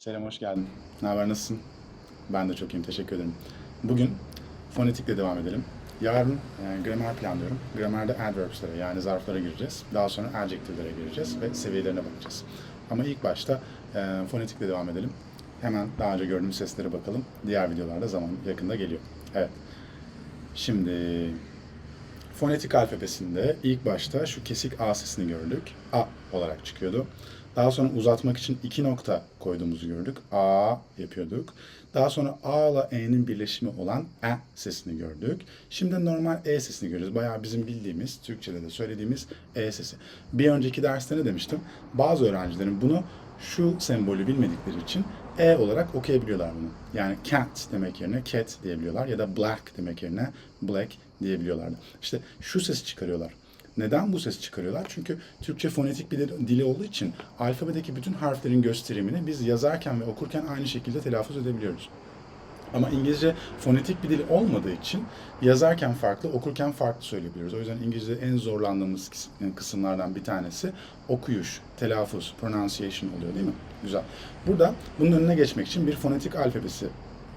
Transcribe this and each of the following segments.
Selam, hoş geldin. Ne haber, nasılsın? Ben de çok iyiyim, teşekkür ederim. Bugün fonetikle devam edelim. Yarın e, gramer planlıyorum. Gramerde adverbs'lere yani zarflara gireceğiz. Daha sonra adjective'lere gireceğiz ve seviyelerine bakacağız. Ama ilk başta e, fonetikle devam edelim. Hemen daha önce gördüğümüz seslere bakalım. Diğer videolarda zaman yakında geliyor. Evet. Şimdi fonetik alfabesinde ilk başta şu kesik A sesini gördük. A olarak çıkıyordu. Daha sonra uzatmak için iki nokta koyduğumuzu gördük. A yapıyorduk. Daha sonra A ile E'nin birleşimi olan E sesini gördük. Şimdi normal E sesini görüyoruz. Bayağı bizim bildiğimiz, Türkçe'de de söylediğimiz E sesi. Bir önceki derste ne demiştim? Bazı öğrencilerin bunu şu sembolü bilmedikleri için E olarak okuyabiliyorlar bunu. Yani cat demek yerine cat diyebiliyorlar ya da black demek yerine black diyebiliyorlardı. İşte şu sesi çıkarıyorlar. Neden bu sesi çıkarıyorlar? Çünkü Türkçe fonetik bir dili olduğu için alfabedeki bütün harflerin gösterimini biz yazarken ve okurken aynı şekilde telaffuz edebiliyoruz. Ama İngilizce fonetik bir dil olmadığı için yazarken farklı, okurken farklı söyleyebiliyoruz. O yüzden İngilizce en zorlandığımız kıs- kısımlardan bir tanesi okuyuş, telaffuz, pronunciation oluyor değil mi? Güzel. Burada bunun önüne geçmek için bir fonetik alfabesi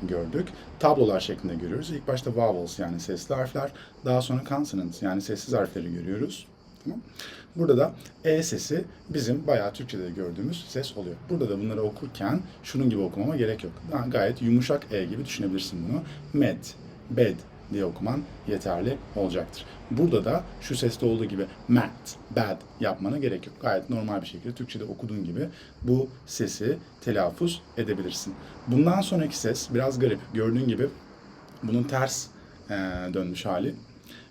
gördük. Tablolar şeklinde görüyoruz. İlk başta vowels yani sesli harfler, daha sonra consonants yani sessiz harfleri görüyoruz. Tamam. Burada da E sesi bizim bayağı Türkçe'de gördüğümüz ses oluyor. Burada da bunları okurken şunun gibi okumama gerek yok. Daha gayet yumuşak E gibi düşünebilirsin bunu. Med, bed diye okuman yeterli olacaktır. Burada da şu seste olduğu gibi mat, bad yapmana gerek yok. Gayet normal bir şekilde Türkçe'de okuduğun gibi bu sesi telaffuz edebilirsin. Bundan sonraki ses biraz garip. Gördüğün gibi bunun ters eee, dönmüş hali.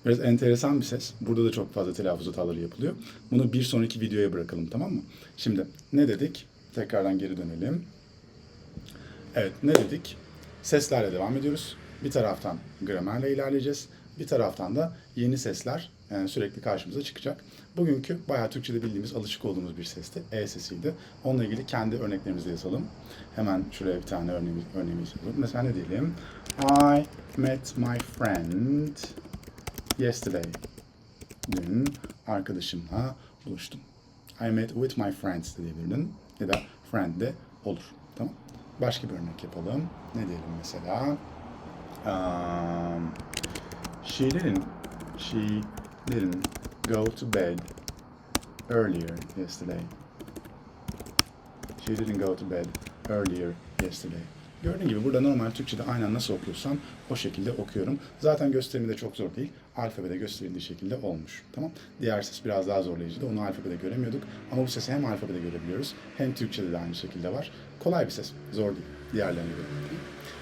Biraz enteresan bir ses. Burada da çok fazla telaffuz hataları yapılıyor. Bunu bir sonraki videoya bırakalım tamam mı? Şimdi ne dedik? Tekrardan geri dönelim. Evet ne dedik? Seslerle devam ediyoruz. Bir taraftan gramerle ilerleyeceğiz. Bir taraftan da yeni sesler e, sürekli karşımıza çıkacak. Bugünkü bayağı Türkçe'de bildiğimiz, alışık olduğumuz bir sesti. E sesiydi. Onunla ilgili kendi örneklerimizi yazalım. Hemen şuraya bir tane örneğimiz, örneğimiz yazalım. Mesela ne diyelim? I met my friend yesterday. Dün arkadaşımla buluştum. I met with my friends de diyebilirdin. Ya da friend de olur. Tamam. Başka bir örnek yapalım. Ne diyelim mesela? Um, she didn't go to bed earlier yesterday. She didn't go to bed earlier yesterday. Gördüğün gibi burada normal Türkçe'de aynen nasıl okuyorsam o şekilde okuyorum. Zaten gösterimi de çok zor değil. Alfabede gösterildiği şekilde olmuş. Tamam. Diğer ses biraz daha zorlayıcıydı. Onu alfabede göremiyorduk. Ama bu sesi hem alfabede görebiliyoruz hem Türkçe'de de aynı şekilde var. Kolay bir ses. Zor değil. Diğerlerine göre.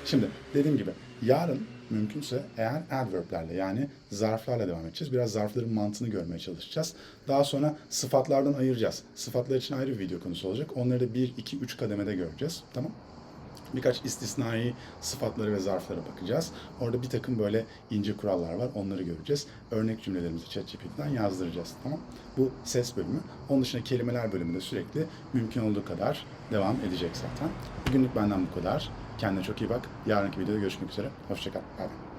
Şimdi dediğim gibi yarın mümkünse eğer adverblerle yani zarflarla devam edeceğiz. Biraz zarfların mantığını görmeye çalışacağız. Daha sonra sıfatlardan ayıracağız. Sıfatlar için ayrı bir video konusu olacak. Onları da 1, 2, 3 kademede göreceğiz. Tamam birkaç istisnai sıfatları ve zarflara bakacağız. Orada bir takım böyle ince kurallar var. Onları göreceğiz. Örnek cümlelerimizi ChatGPT'den yazdıracağız. Tamam? Bu ses bölümü. Onun dışında kelimeler bölümü de sürekli mümkün olduğu kadar devam edecek zaten. Bugünlük benden bu kadar. Kendine çok iyi bak. Yarınki videoda görüşmek üzere. Hoşçakal. Bye.